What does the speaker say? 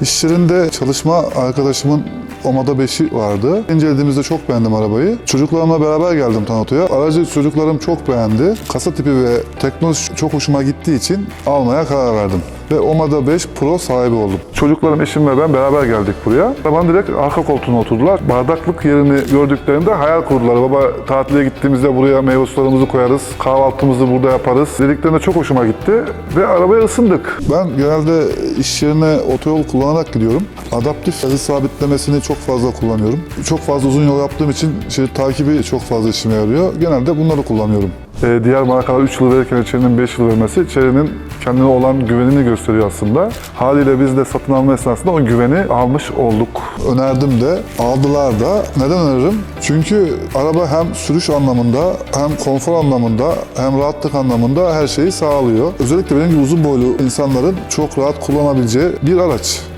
İş yerinde çalışma arkadaşımın Omada 5'i vardı. İncelediğimizde çok beğendim arabayı. Çocuklarımla beraber geldim Tanato'ya. Aracı çocuklarım çok beğendi. Kasa tipi ve teknoloji çok hoşuma gittiği için almaya karar verdim. Ve Omada 5 Pro sahibi oldum. Çocuklarım, eşim ve ben beraber geldik buraya. Arabanın direkt arka koltuğuna oturdular. Bardaklık yerini gördüklerinde hayal kurdular. Baba tatile gittiğimizde buraya meyve sularımızı koyarız. Kahvaltımızı burada yaparız. Dediklerinde çok hoşuma gitti. Ve arabaya ısındık. Ben genelde iş yerine otoyol kullanarak gidiyorum. Adaptif hız sabitlemesini çok fazla kullanıyorum. Çok fazla uzun yol yaptığım için şerit takibi çok fazla işime yarıyor. Genelde bunları kullanıyorum. Ee, diğer markalar 3 yıl verirken içerinin 5 yıl vermesi içerinin kendine olan güvenini gösteriyor aslında. Haliyle biz de satın alma esnasında o güveni almış olduk. Önerdim de, aldılar da. Neden öneririm? Çünkü araba hem sürüş anlamında, hem konfor anlamında, hem rahatlık anlamında her şeyi sağlıyor. Özellikle benim gibi uzun boylu insanların çok rahat kullanabileceği bir araç.